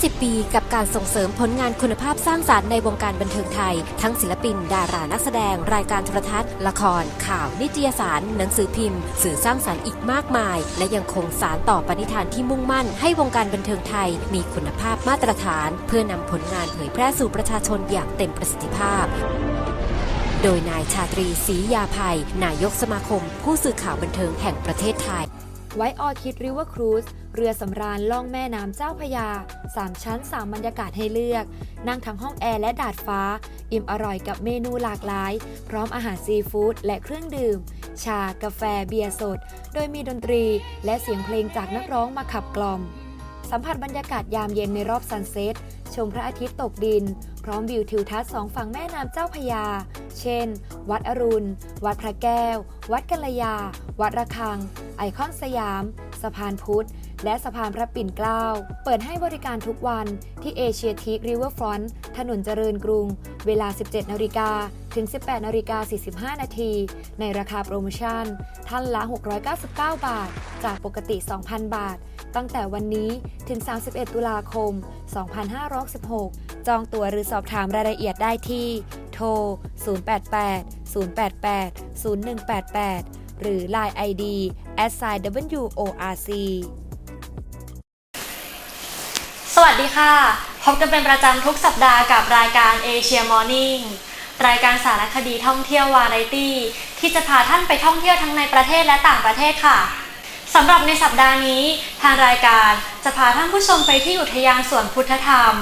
50 ปีกับการส่งเสริมผลงานคุณภาพสร้างสารรค์ในวงการบันเทิงไทย ทั้งศิลปิน ดารานักแสดง รายการโทรทัศน์ ละคร ข่าว นิตยสาร หนังสือพิมพ์ สื่อสร้างสารรค์อีกมากมาย และยังคงสารต่อปณิธานที่มุ่งมั่น ให้วงการบันเทิงไทย มีคุณภาพมาตรฐาน เพื่อนำผลงานเผยแพร่สู่ประชาชนอย่างเต็มประสิทธิภาพโดยนายชาตรีศรียาภัย นายกสมาคม ผู้สื่อข่าวบันเทิงแห่งประเทศไทย ไว้ออคิดริเวอร์ครูซเรือสำราญล่องแม่น้ำเจ้าพยา 3 ชั้น 3 บรรยากาศให้เลือก นั่งทั้งห้องแอร์และดาดฟ้า อิ่มอร่อยกับเมนูหลากหลาย พร้อมอาหารซีฟู้ดและเครื่องดื่ม ชา กาแฟ เบียร์สด โดยมีดนตรีและเสียงเพลงจากนักร้องมาขับกล่อม สัมผัสบรรยากาศยามเย็นในรอบซันเซ็ตชมพระอาทิตย์ตกดิน พร้อมวิวทิวทัศน์สองฝั่งแม่น้ำเจ้าพยา เช่น วัดอรุณ วัดพระแก้ว วัดกัลยา วัดระฆัง ไอคอนสยาม สะพานพุทธ และสะพานพระปิ่นเกล้า เปิดให้บริการทุกวันที่เอเชียทีคริเวอร์ฟรอนต์ถนนเจริญกรุง เวลา 17 นาฬิกาถึง 18นาฬิกา45 นาที ในราคาโปรโมชั่น ท่านละ 699 บาท จากปกติ 2,000 บาท ตั้งแต่วันนี้ถึง 31 ตุลาคม 2516 จองตั๋วหรือสอบถามรายละเอียดได้ที่ โทร 088 088 0188 หรือ Line ID s i WORC สวัสดีค่ะ พบกันเป็นประจำทุกสัปดาห์กับรายการ Asia Morning รายการสารคดีท่องเที่ยววาไรตี้ ที่จะพาท่านไปท่องเที่ยวทั้งในประเทศและต่างประเทศค่ะสำหรับในสัปดาห์นี้ ทางรายการจะพาท่านผู้ชมไปที่อุทยานสวนพุทธธรรม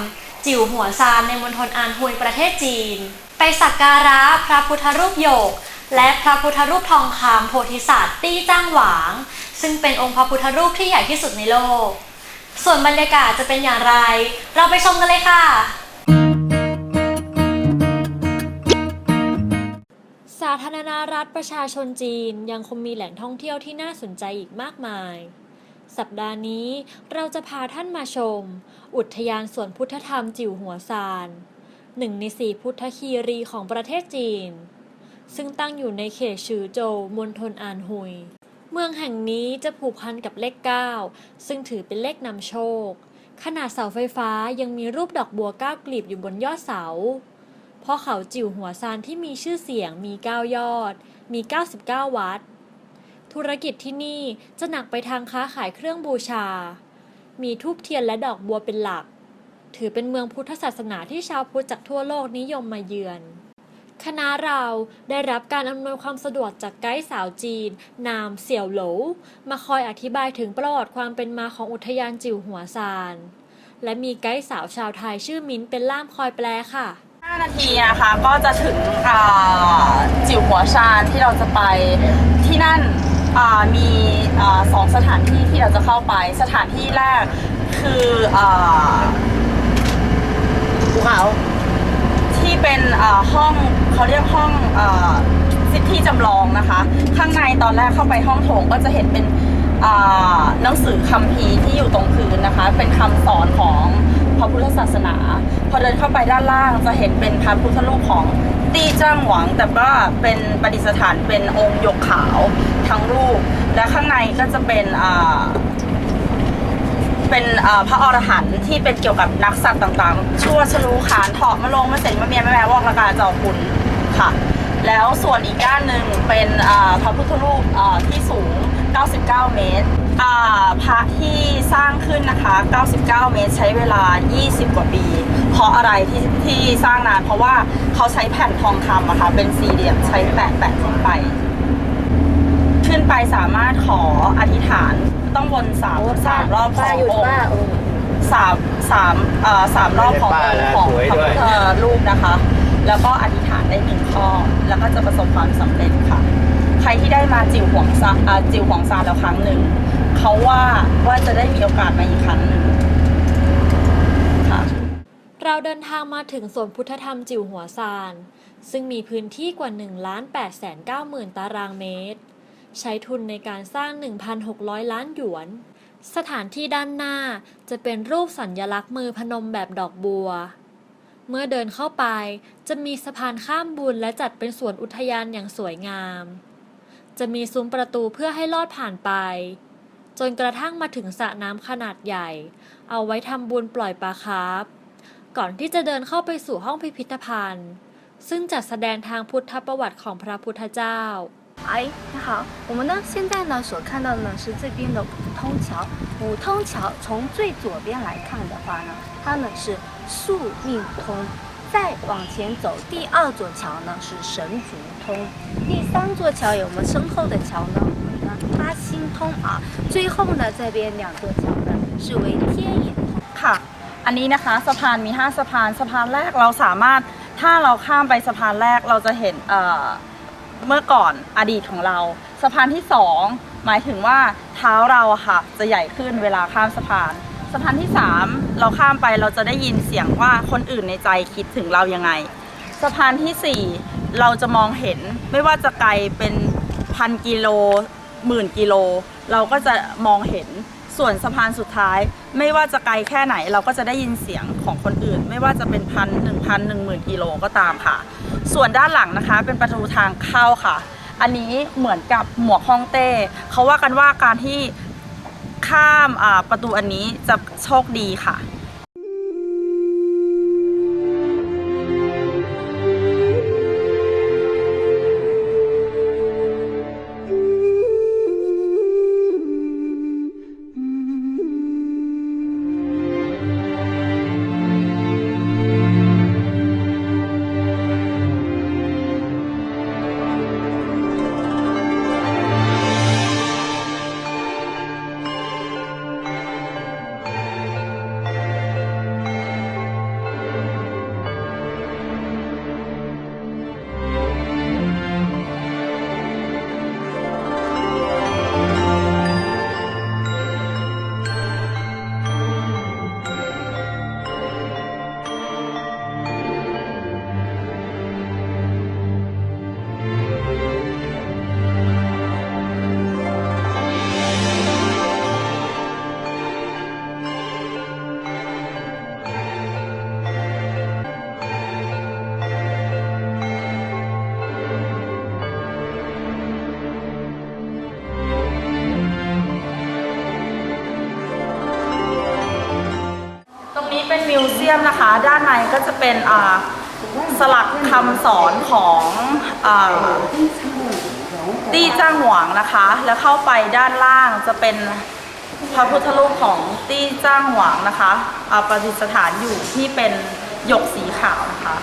จิ๋วหัวซานในมณฑลอานฮุยประเทศจีน ไปสักการะพระพุทธรูปโยก และพระพุทธรูปทองคำโพธิสัตว์ตี้จ้างหวาง ซึ่งเป็นองค์พระพุทธรูปที่ใหญ่ที่สุดในโลก ส่วนบรรยากาศจะเป็นอย่างไร เราไปชมกันเลยค่ะสาธารณรัฐประชาชนจีนยังคงมีแหล่งท่องเที่ยวที่น่าสนใจอีกมากมาย สัปดาห์นี้เราจะพาท่านมาชม อุทยานสวนพุทธธรรมจิ๋วหัวซานหนึ่งในสี่พุทธคีรีของประเทศจีน ซึ่งตั้งอยู่ในเขตฉือโจวมณฑลอานฮุย เมืองแห่งนี้จะผูกพันกับเลข 9 ซึ่งถือเป็นเลขนำโชค ขนาดเสาไฟฟ้ายังมีรูปดอกบัวเก้ากลีบอยู่บนยอดเสา เพราะเขาจิ๋วหัวซานที่มีชื่อเสียงมี 9 ยอด มี 99 วัด ธุรกิจที่นี่จะหนักไปทางค้าขายเครื่องบูชา มีทูบเทียนและดอกบัวเป็นหลัก ถือเป็นเมืองพุทธศาสนาที่ชาวพุทธจากทั่วโลกนิยมมาเยือน คณะเราได้รับการอำนวยความสะดวกจากไกด์สาวจีน นามเสี่ยวโหล มาคอยอธิบายถึงประวัติความเป็นมาของอุทยานจิ๋วหัวซาน และมีไกด์สาวชาวไทยชื่อมิ้นเป็นล่ามคอยแปลค่ะ 5 นาทีนะคะก็จะถึงอ่าจิ๋วหัวชานที่เราจะไปที่นั่น อ่ามีอ่าสองสถานที่ที่เราจะเข้าไป สถานที่แรกคืออ่าภูเขาที่เป็นอ่าห้องเขาเรียกห้องอ่าซิที่จำลองนะคะ ข้างในตอนแรกเข้าไปห้องโถงก็จะเห็นเป็นอ่าหนังสือคัมภีร์ที่อยู่ตรงพื้นนะคะ เป็นคำสอนของพระพุทธศาสนา พอเดินเข้าไปด้านล่างจะเห็นเป็นพระพุทธรูปของตี้จ้างหวัง แต่ว่าเป็นประดิษฐานเป็นองค์หยกขาว ทั้งรูป และข้างในก็จะเป็นเป็นพระอรหันต์ที่เป็นเกี่ยวกับนักสัตว์ต่างๆ ชั่วชลูขานถาะมาลงมาเสร็งมาเมียมาแม่วอกละกาเจ้าคุณค่ะ แล้วส่วนอีกด้านหนึ่งเป็นพระพุทธรูปที่สูง 99 เมตรพระที่สร้างขึ้นนะคะ 99 เมตรใช้เวลา 20 กว่าปี เพราะอะไรที่ที่สร้างนาน เพราะว่าเขาใช้แผ่นทองคำอะค่ะเป็นสี่เหลี่ยมใช้แปะแปะขึ้นไป ขึ้นไปสามารถขออธิษฐานต้องวนสามสามรอบขององค์สามสามเอ่อสามรอบขององค์ของพระพุทธรูปนะคะ แล้วก็อธิษฐานได้หนึ่งข้อ แล้วก็จะประสบความสำเร็จค่ะ ใครที่ได้มาจิ๋วหวงซาอ่าจิ๋วหวงซาแล้วครั้งหนึ่งเขาว่าว่าจะได้มีโอกาสมาอีกครั้งหนึ่งค่ะ เราเดินทางมาถึงสวนพุทธธรรมจิ๋วหัวซาน ซึ่งมีพื้นที่กว่า1ล้าน8แสน9หมื่นตารางเมตร ใช้ทุนในการสร้าง 1,600 ล้านหยวน สถานที่ด้านหน้าจะเป็นรูปสัญญลักษณ์มือพนมแบบดอกบัว เมื่อเดินเข้าไปจะมีสะพานข้ามบุญและจัดเป็นสวนอุทยานอย่างสวยงาม จะมีซุ้มประตูเพื่อให้ลอดผ่านไป จนกระทั่งมาถึงสระน้ำขนาดใหญ่ เอาไว้ทำบุญปล่อยปลาคาร์ฟก่อนที่จะเดินเข้าไปสู่ห้องพิพิธภัณฑ์ ซึ่งจัดแสดงทางพุทธประวัติของพระพุทธเจ้า 哎，你好，我们呢现在呢所看到的呢是这边的五通桥。五通桥从最左边来看的话呢，它呢是宿命通，再往前走，第二座桥呢是神足通，第三座桥有我们身后的桥呢，我们呢八心通啊，最后呢这边两座桥呢是为天眼通。 ค่ะ อันนี้นะคะสะพานมี 5 สะพาน สะพานแรกเราสามารถ ถ้าเราข้ามไปสะพานแรกเราจะเห็นเอ่อ เมื่อก่อนอดีตของเรา สะพานที่ 2 หมายถึงว่าเท้าเราอะค่ะ จะใหญ่ขึ้นเวลาข้ามสะพาน สะพานที่ 3 เราข้ามไปเราจะได้ยินเสียงว่าคนอื่นในใจคิดถึงเรายังไง สะพานทีสี่ 4 เราจะมองเห็นไม่ว่าจะไกลเป็นพันกิโลหมื่นกิโล เราก็จะมองเห็นส่วนสะพานสุดท้าย ไม่ว่าจะไกลแค่ไหน เราก็จะได้ยินเสียงของคนอื่น ไม่ว่าจะเป็นพันหนึ่งพันหนึ่งหมื่นกิโลก็ตามค่ะ ส่วนด้านหลังนะคะ เป็นประตูทางเข้าค่ะ อันนี้เหมือนกับหมวกฮ่องเต้ เขาว่ากันว่าการที่ข้ามประตูอันนี้จะโชคดีค่ะ ยมนะคะ ด้านในก็จะเป็นสลักคำสอนของตี้จ้างหวงนะคะ แล้วเข้าไปด้านล่างจะเป็นพระพุทธรูปของตี้จ้างหวงนะคะประดิษฐานอยู่ที่เป็นหยกสีขาวนะคะ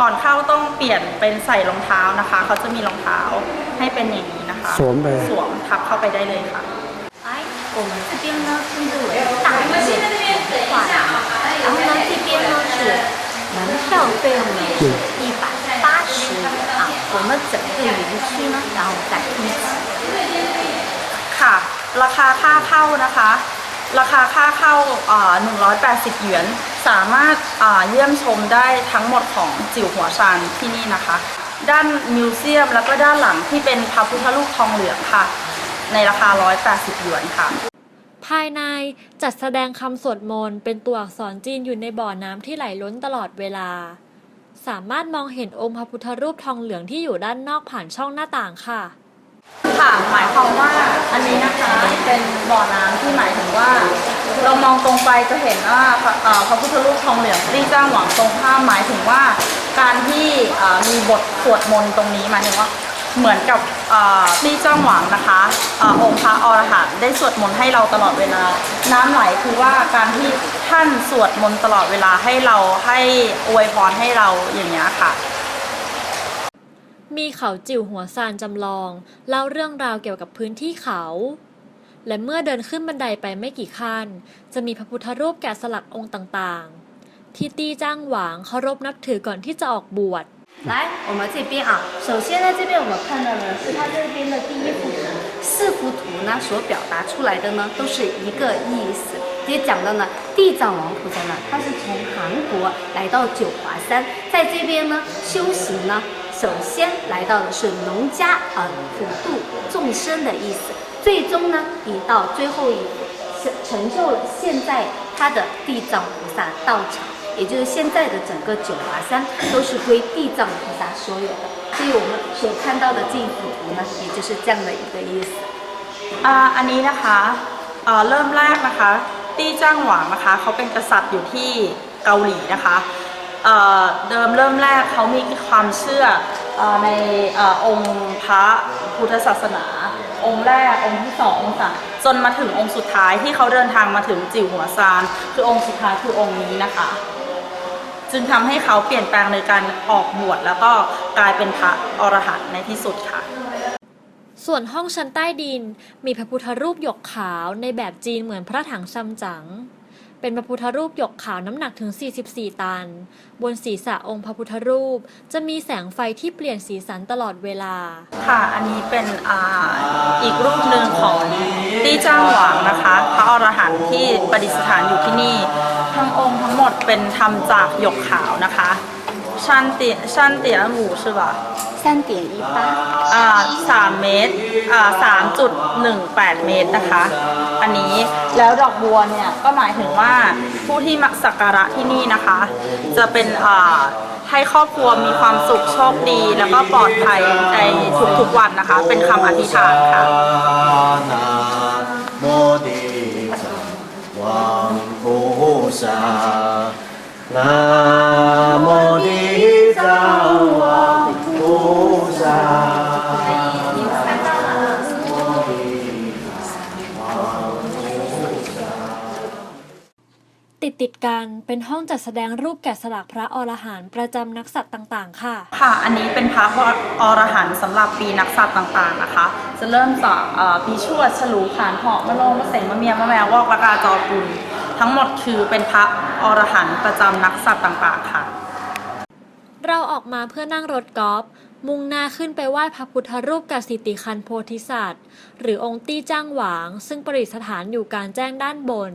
ก่อนเข้าต้องเปลี่ยนเป็นใส่รองเท้านะคะ เขาจะมีรองเท้าให้เป็นอย่างนี้นะคะ สวมไปสวมทับเข้าไปได้เลยค่ะไอ้ผมเตรียมเริ่มดูตายมาชิ้นนั้นเลยขวา 然后呢这边呢是门票费用呢是一百八十元啊，我们整个园区呢然后在一起。 ค่ะ ราคาค่าเข้านะคะ ราคาค่าเข้าอ่า180 หยวน สามารถอ่าเยี่ยมชมได้ทั้งหมดของจิ๋วหัวชานที่นี่นะคะ ด้านมิวเซียมแล้วก็ด้านหลังที่เป็นพระพุทธรูปทองเหลืองค่ะ ในราคา 180 หยวนค่ะ ภายในจัดแสดงคำสวดมนต์เป็นตัวอักษรจีนอยู่ในบ่อน้ำที่ไหลล้นตลอดเวลา สามารถมองเห็นองค์พระพุทธรูปทองเหลืองที่อยู่ด้านนอกผ่านช่องหน้าต่างค่ะ ค่ะ หมายความว่าอันนี้นะคะเป็นบ่อน้ำที่หมายถึงว่า เรามองตรงไปจะเห็นว่าพระเอ่อพระพุทธรูปทองเหลืองที่จ้างหวังตรงข้ามหมายถึงว่า การที่เอ่อมีบทสวดมนต์ตรงนี้หมายถึงว่า เหมือนกับเอ่อที่จ้างหวังนะคะอองค์พระอรหันต์ได้สวดมนต์ให้เราตลอดเวลา น้ำไหลคือว่าการที่ท่านสวดมนต์ตลอดเวลาให้เราให้อวยพรให้เราอย่างเงี้ค่ะ มีเขาจิ๋วหัวซานจำลองเล่าเรื่องราวเกี่ยวกับพื้นที่เขา และเมื่อเดินขึ้นบันไดไปไม่กี่ขั้น จะมีพระพุทธรูปแกะสลักองค์ต่างๆ ที่ตี้จ้างหวางเคารพนับถือก่อนที่จะออกบวช 来，我们这边啊，首先呢，这边我们看到呢是它这边的第一幅图，四幅图呢所表达出来的呢都是一个意思，也讲到呢地藏王菩萨呢，他是从韩国来到九华山，在这边呢修行呢，首先来到的是农家啊普度众生的意思，最终呢以到最后一幅成成就了现在他的地藏菩萨道场。也就是现在的整个九华山都是归地藏菩萨所有的，所以我们所看到的这一幅图呢，也就是这样的一个意思。 อ่าอันนี้นะคะอ่าเริ่มแรกนะคะ ตี้จ้างหวางนะคะเขาเป็นกษัตริย์อยู่ที่เกาหลีนะคะเอ่อเดิมเริ่มแรกเขามีความเชื่อเอ่อในเออองค์พระพุทธศาสนา องค์แรกองค์ที่สององค์สามจนมาถึงองค์สุดท้ายที่เขาเดินทางมาถึงจิ๋วหัวซานคือองค์สุดท้ายคือองค์นี้นะคะ จึงทำให้เขาเปลี่ยนแปลงในการออกบวชแล้วก็กลายเป็นพระอรหันต์ในที่สุดค่ะ ส่วนห้องชั้นใต้ดินมีพระพุทธรูปหยกขาวในแบบจีนเหมือนพระถังซัมจั๋ง เป็นพระพุทธรูปหยกขาวน้ำหนักถึง 44 ตัน บนศีรษะองค์พระพุทธรูปจะมีแสงไฟที่เปลี่ยนสีสันตลอดเวลา ค่ะ อันนี้เป็นอาอีกรูปหนึ่งของตี้จ้างหวางนะคะ พระอรหันต์ที่ประดิษฐานอยู่ที่นี่ ทั้งองค์ทั้งหมดเป็นทำจากหยกขาวนะคะชันเตียชันเตียหมูใช่ปะ 三点一八。 อ่าสามเมตรอ่าสามจุดหนึ่งแปดเมตรนะคะ อันนี้แล้วดอกบัวเนี่ยก็หมายถึงว่าผู้ที่มักสักการะที่นี่นะคะ จะเป็นอ่าให้ครอบครัวมีความสุขโชคดี แล้วก็ปลอดภัยในทุกๆวันนะคะ เป็นคำอธิษฐานค่ะโมดิสวังโสสานาโม ติดติดๆกันเป็นห้องจัดแสดงรูปแกะสลักพระอรหันต์ประจำนักสัตว์ต่าง ๆ ค่ะ ค่ะ อันนี้เป็นพระอรหันต์สำหรับปีนักสัตว์ต่าง ๆ นะคะ จะเริ่มจากเอ่อปีชวดฉลูขานเหาะมะโรงมะเสงมะเมียมะแมววอกละกาจอกุลทั้งหมดคือเป็นพระอรหันต์ประจำนักสัตว์ต่าง ๆ ค่ะ เราออกมาเพื่อนั่งรถกอล์ฟมุ่งหน้าขึ้นไปไหว้พระพุทธรูปกสิติคันโพธิสัตว์ หรือองค์ตี้จ้างหวาง ซึ่งประดิษฐานอยู่กลารแจ้งด้านบน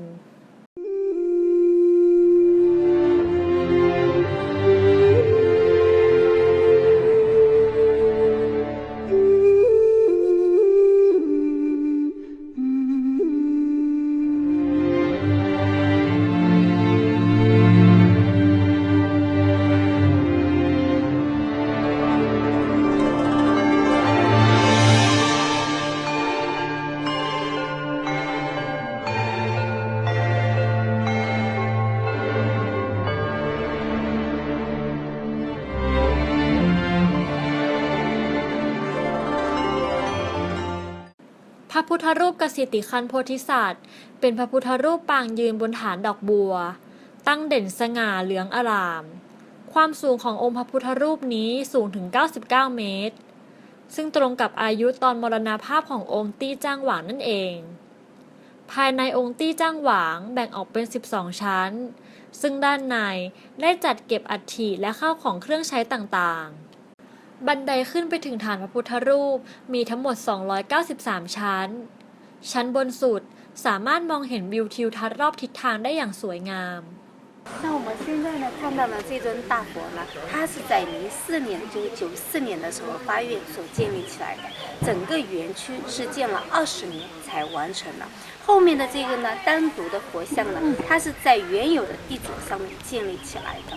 สิติคันโพธิสัตว์ เป็นพระพุทธรูปปางยืนบนฐานดอกบัว ตั้งเด่นสง่าเหลืองอาราม ความสูงขององค์พระพุทธรูปนี้สูงถึง 99 เมตร ซึ่งตรงกับอายุตอนมรณภาพขององค์ตี้จ้างหวางนั่นเอง ภายในองค์ตี้จ้างหวางแบ่งออกเป็น 12 ชั้น ซึ่งด้านในได้จัดเก็บอัฐิและข้าวของเครื่องใช้ต่างๆบันไดขึ้นไปถึงฐานพระพุทธรูปมีทั้งหมด 293 ชั้น ชั้นบนสุดสามารถมองเห็นวิวทิวทัศน์รอบทิศทางได้อย่างสวยงาม 那我们现在呢看到呢这尊大佛呢，它是在零四年，就是九四年的时候八月所建立起来的，整个园区是建了二十年才完成的。后面的这个呢单独的佛像呢，它是在原有的地主上面建立起来的，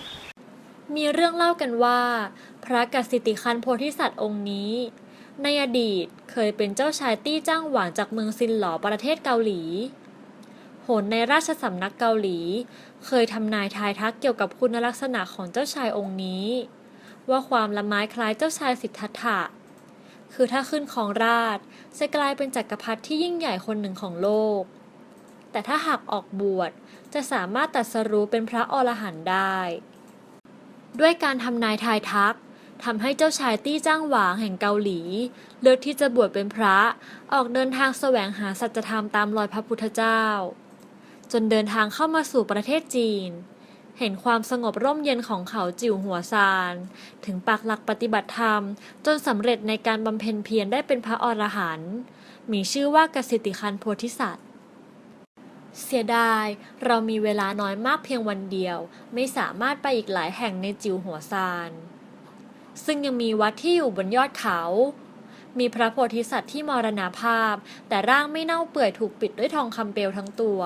มีเรื่องเล่ากันว่า พระกสิติคันโพธิสัตว์องค์นี้ ในอดีตเคยเป็นเจ้าชายตี้จ้างหวางจากเมืองซินหลอประเทศเกาหลี โหนในราชสำนักเกาหลี เคยทำนายทายทักเกี่ยวกับคุณลักษณะของเจ้าชายองค์นี้ ว่าความละไม้คล้ายเจ้าชายสิทธัตถะคือถ้าขึ้นของราชจะกลายเป็นจักรพรรดิที่ยิ่งใหญ่คนหนึ่งของโลก แต่ถ้าหากออกบวชจะสามารถตรัสรู้เป็นพระอรหันต์ได้ ด้วยการทำนายทายทักทำให้เจ้าชายตี้จ้างหวางแห่งเกาหลี เลือกที่จะบวชเป็นพระ ออกเดินทางแสวงหาสัจธรรมตามรอยพระพุทธเจ้า จนเดินทางเข้ามาสู่ประเทศจีน เห็นความสงบร่มเย็นของเขาจิ๋วหัวซาน ถึงปักหลักปฏิบัติธรรม จนสำเร็จในการบำเพ็ญเพียรได้เป็นพระอรหันต์มีชื่อว่ากสิติคันโพธิสัตว์ เสียดาย เรามีเวลาน้อยมากเพียงวันเดียว ไม่สามารถไปอีกหลายแห่งในจิวหัวซาน ซึ่งยังมีวัดที่อยู่บนยอดเขา มีพระโพธิสัตว์ที่มรณาภาพ แต่ร่างไม่เน่าเปื่อยถูกปิดด้วยทองคำเปลวทั้งตัว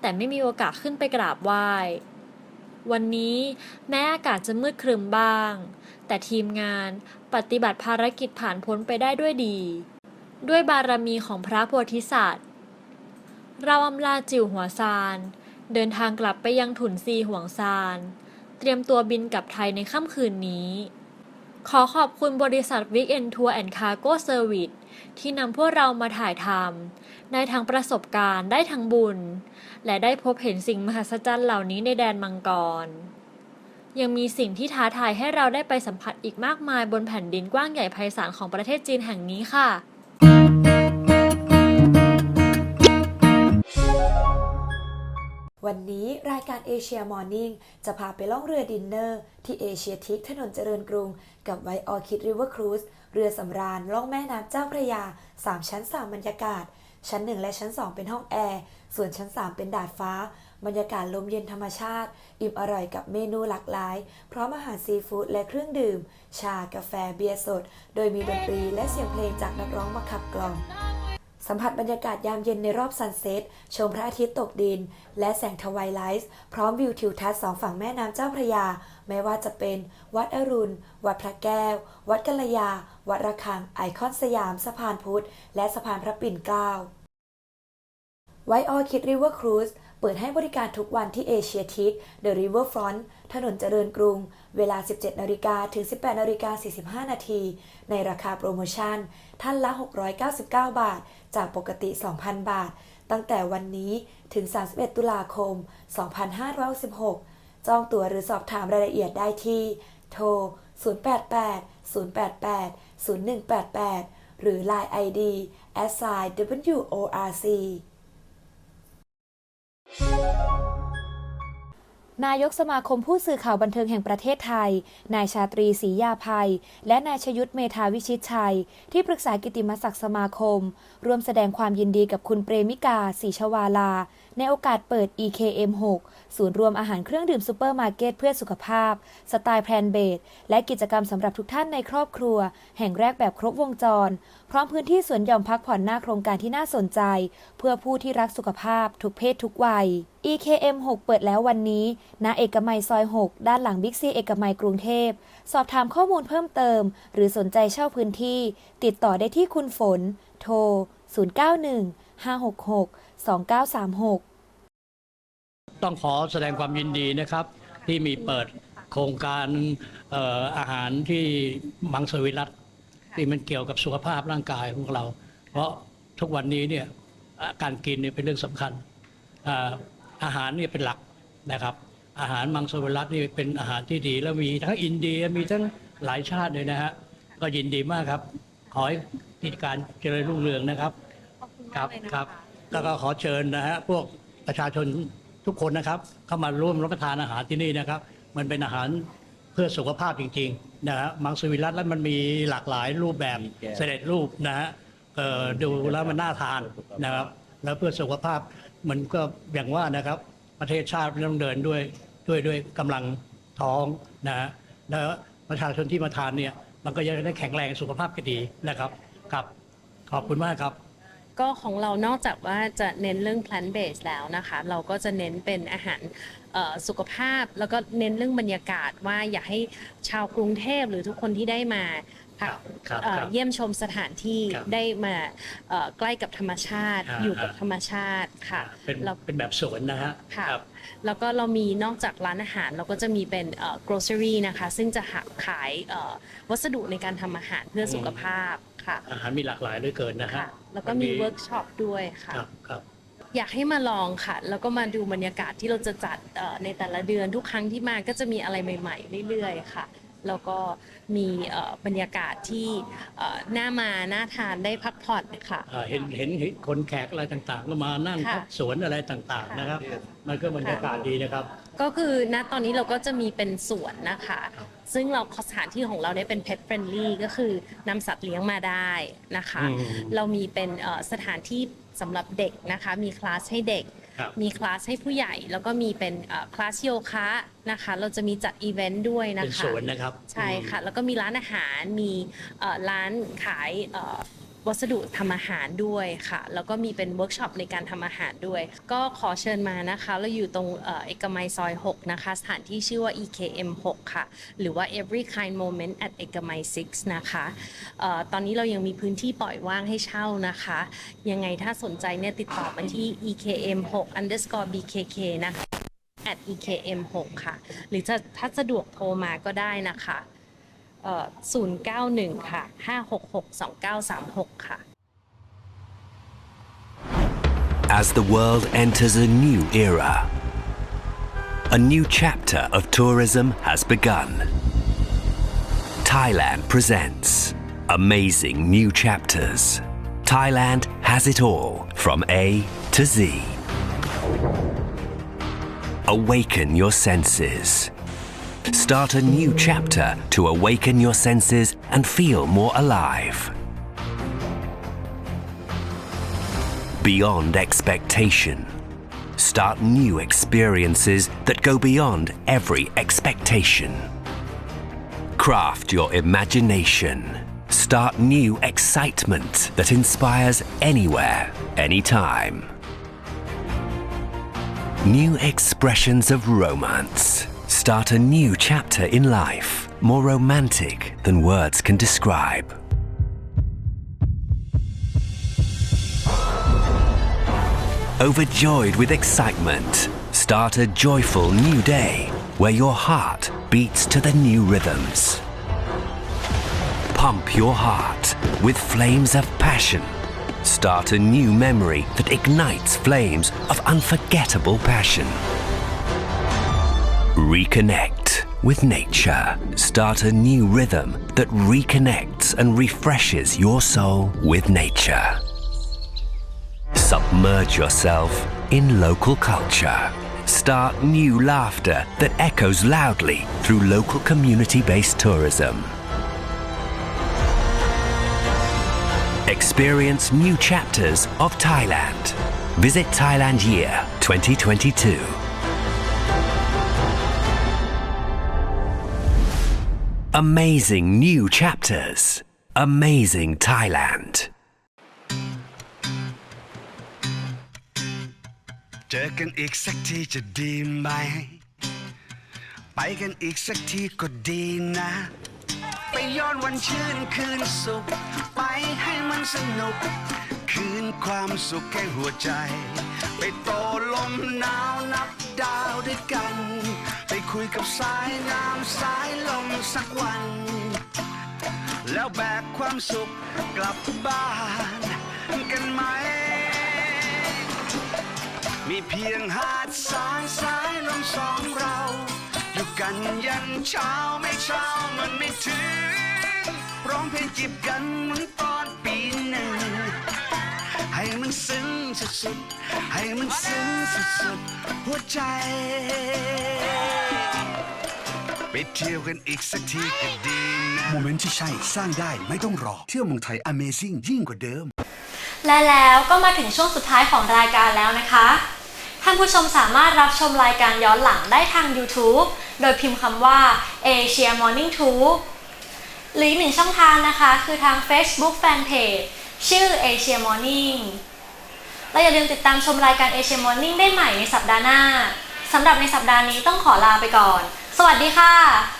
แต่ไม่มีโอกาสขึ้นไปกราบไหว้ วันนี้แม้อากาศจะมืดครึมบ้าง แต่ทีมงานปฏิบัติภารกิจผ่านพ้นไปได้ด้วยดี ด้วยบารมีของพระโพธิสัตว์ เราอำลาจิ๋วหัวซาน เดินทางกลับไปยังถุนซีห่วงซาน เตรียมตัวบินกลับไทยในค่ำคืนนี้ ขอขอบคุณบริษัท Weekend Tour and Cargo Service ที่นำพวกเรามาถ่ายทำได้ทั้งประสบการณ์ได้ทั้งบุญ และได้พบเห็นสิ่งมหัศจรรย์เหล่านี้ในแดนมังกร ยังมีสิ่งที่ท้าทายให้เราได้ไปสัมผัสอีกมากมายบนแผ่นดินกว้างใหญ่ไพศาลของประเทศจีนแห่งนี้ค่ะ วันนี้รายการเอเชียมอร์นิ่งจะพาไปล่องเรือดินเนอร์ ที่เอเชียทิกถนนเจริญกรุง กับไวออคิดริเวอร์ครูซเรือสำราญล่องแม่น้ำเจ้าพระยา 3 ชั้น 3 บรรยากาศ ชั้น 1 และชั้น 2 เป็นห้องแอร์ ส่วนชั้น 3 เป็นดาดฟ้า บรรยากาศลมเย็นธรรมชาติ อิ่มอร่อยกับเมนูหลากหลาย พร้อมอาหารซีฟู้ดและเครื่องดื่ม ชากาแฟเบียร์สด โดยมีดนตรีและเสียงเพลงจากนักร้องมาขับกล่อม สัมผัสบรรยากาศยามเย็นในรอบซันเซ็ตชมพระอาทิตย์ตกดิน และแสงทวายไลท์พร้อมวิวทิวทัศน์สองฝั่งแม่น้ำเจ้าพระยา ไม่ว่าจะเป็น วัดอรุณ วัดพระแก้ว วัดกัลยา วัดระฆัง ไอคอนสยาม สะพานพุทธ และสะพานพระปิ่นเกล้า ไวออคิดริเวอร์ครูซเปิดให้บริการทุกวันที่เอเชียทิกเดอะริเวอร์ฟรอนต์ถนนเจริญกรุง เวลา 17 นาฬิกาถึง 18 นาฬิกา 45 นาที ในราคาโปรโมชั่น ท่านละ 699 บาท จากปกติ 2,000 บาท ตั้งแต่วันนี้ถึง 31 ตุลาคม 2516จองตั๋วหรือสอบถามรายละเอียดได้ที่ โทร 088 088 0188 หรือ Line ID s i WORC นายกสมาคมผู้สื่อข่าวบันเทิงแห่งประเทศไทย นายชาตรีศรียาภัย และนายชยุทธเมธาวิชิตชัย ที่ปรึกษากิติมศักดิ์สมาคม ร่วมแสดงความยินดีกับคุณเปรมิกาศรีชวาลา ในโอกาสเปิด EKM 6ศูนย์รวมอาหารเครื่องดื่มซูเปอร์มาร์เก็ตเพื่อสุขภาพ สไตล์แพลนเบดและกิจกรรมสำหรับทุกท่านในครอบครัว แห่งแรกแบบครบวงจร พร้อมพื้นที่สวนหย่อมพักผ่อนหน้าโครงการที่น่าสนใจ เพื่อผู้ที่รักสุขภาพ ทุกเพศทุกวัย EKM 6 เปิดแล้ววันนี้ ณ เอกมัยซอย 6 ด้านหลังบิ๊กซีเอกมัยกรุงเทพ สอบถามข้อมูลเพิ่มเติม หรือสนใจเช่าพื้นที่ ติดต่อได้ที่คุณฝน โทร 091 566 2936 ต้องขอแสดงความยินดีนะครับ ที่มีเปิดโครงการเอ่ออาหารที่มังสวิรัตที่มันเกี่ยวกับสุขภาพร่างกายของเรา เพราะทุกวันนี้เนี่ยอะการกินเนี่ยเป็นเรื่องสำคัญอ่าอาหารเนี่ยเป็นหลักนะครับ อาหารมังสวิรัตนี่เป็นอาหารที่ดี แล้วมีทั้งอินเดียมีทั้งหลายชาติเลยนะฮะก็ยินดีมากครับ ขอให้กิจการเจริญรุ่งเรืองนะครับครับครับแล้วก็ขอเชิญนะฮะพวกประชาชน ทุกคนนะครับเข้ามาร่วมรับประทานอาหารที่นี่นะครับ มันเป็นอาหารเพื่อสุขภาพจริงๆนะฮะมังสวิรัตแล้วมันมีหลากหลายรูปแบบเสด็จรูปนะฮะเอ่อดูแล้วมันน่าทานนะครับ แล้วเพื่อสุขภาพมันก็อย่างว่านะครับ ประเทศชาติมันต้องเดินด้วยด้วยด้วยกำลังท้องนะฮะแล้วประชาชนที่มาทานเนี่ยมันก็จะได้แข็งแรงสุขภาพก็ดีนะครับครับ ขอบคุณมากครับ ก็ของเรานอกจากว่าจะเน้นเรื่อง plant based แล้วนะคะ เราก็จะเน้นเป็นอาหารเอ่อสุขภาพแล้วก็เน้นเรื่องบรรยากาศว่าอยากให้ชาวกรุงเทพหรือทุกคนที่ได้มาพักครับเอ่อครับเยี่ยมชมสถานที่ครับได้มาเอ่อใกล้กับธรรมชาติอ่าอยู่กับธรรมชาติค่ะเป็นเราเป็นแบบสวนนะฮะค่ะครับแล้วก็เรามีนอกจากร้านอาหารเราก็จะมีเป็นเอ่อ grocery นะคะ ซึ่งจะหาขายเอ่อวัสดุในการทำอาหารเพื่อสุขภาพ ค่ะ อาหารมีหลากหลายเหลือเกินนะฮะค่ะ แล้วก็มีเวิร์กช็อปด้วยค่ะ ครับครับ อยากให้มาลองค่ะ แล้วก็มาดูบรรยากาศที่เราจะจัดเอ่อในแต่ละเดือนทุกครั้งที่มาก็จะมีอะไรใหม่ ๆ เรื่อยๆค่ะ แล้วก็มีเอ่อบรรยากาศที่เอ่อน่ามาน่าทานได้พักผ่อนค่ะ อ่าเห็นเห็นเห็นคนแขกอะไรต่างๆ ก็มานั่งค่ะพักสวนอะไรต่างๆนะครับ มันก็บรรยากาศดีนะครับ ก็คือณตอนนี้เราก็จะมีเป็นสวนนะคะครับซึ่งเราสถานที่ของเราเนี่ยเป็น pet friendly ก็คือนำสัตว์เลี้ยงมาได้นะคะ อืมเรามีเป็นเอ่อสถานที่สำหรับเด็กนะคะ มีคลาสให้เด็ก ครับ มีคลาสให้ผู้ใหญ่ แล้วก็มีเป็นเอ่อคลาสโยคะนะคะ เราจะมีจัดอีเวนต์ด้วยนะเป็นคะ สวนนะครับ ใช่ค่ะ แล้วก็มีร้านอาหาร มีเอ่อร้านขายเอ่อ วัสดุทำอาหารด้วยค่ะ แล้วก็มีเป็นเวิร์กช็อปในการทำอาหารด้วย ก็ขอเชิญมานะคะ เราอยู่ตรงเอกมัยซอย 6 นะคะ สถานที่ชื่อว่า EKM 6 ค่ะ หรือว่า Every Kind Moment at เอกมัย6 นะคะออตอนนี้เรายังมีพื้นที่ปล่อยว่างให้เช่านะคะ ยังไงถ้าสนใจเนี่ยติดต่อมาที่ EKM 6 underscore BKK นะคะ at EKM 6 ค่ะ หรือจะถ้าสะดวกโทรมาก็ได้นะคะ 091 ค่ะ 566 2936 ค่ะ As the world enters a new era, a new chapter of tourism has begun. Thailand presents amazing new chapters. Thailand has it all from A to Z. Awaken your senses. Start a new chapter to awaken your senses and feel more alive. beyond expectation. Start new experiences that go beyond every expectation. Craft your imagination. Start new excitement that inspires anywhere, anytime. New expressions of romance. Start a new chapter in life, more romantic than words can describe. Overjoyed with excitement, start a joyful new day where your heart beats to the new rhythms. Pump your heart with flames of passion. Start a new memory that ignites flames of unforgettable passion. Reconnect with nature. Start a new rhythm that reconnects and refreshes your soul with nature. Submerge yourself in local culture. Start new laughter that echoes loudly through local community based tourism. Experience new chapters of Thailand. Visit Thailand Year 2022. Amazing new chapters. Amazing Thailand. เจอกันอีกสักทีจะดีไหม ไปกันอีกสักทีก็ดีนะ ไปย้อนวันชื่นคืนสุข ไปให้มันสนุก คืนความสุขแก่หัวใจ ไปโตลมหนาวนับดาวด้วยกัน ไปคุยกับสายน้ำสายลมสักวัน แล้วแบกความสุขกลับบ้านกันไหม มีเพียงหาดสายสายลมสองเรา อยู่กันยันเช้าไม่เช้ามันไม่ถึง ร้องเพลงจีบกันเหมือนตอนปีหนึ่ง ให้มันซึ้งสุดๆให้มันซึ้งสุดๆหัวใจ ไปเที่ยวกันอีกสักทีก็ดีนะโมเมนต์ที่ใช่สร้างได้ไม่ต้องรอ เที่ยวเมืองไทย Amazing ยิ่งกว่าเดิม และแล้วก็มาถึงช่วงสุดท้ายของรายการแล้วนะคะ ท่านผู้ชมสามารถรับชมรายการย้อนหลังได้ทาง YouTube โดยพิมพ์คำว่า Asia Morning Tube หรืออีกหนึ่งช่องทางนะคะ คือทาง Facebook Fanpage ชื่อ Asia Morning และอย่าลืมติดตามชมรายการ Asia Morning ได้ใหม่ในสัปดาห์หน้าสำหรับในสัปดาห์นี้ต้องขอลาไปก่อน สวัสดีค่ะ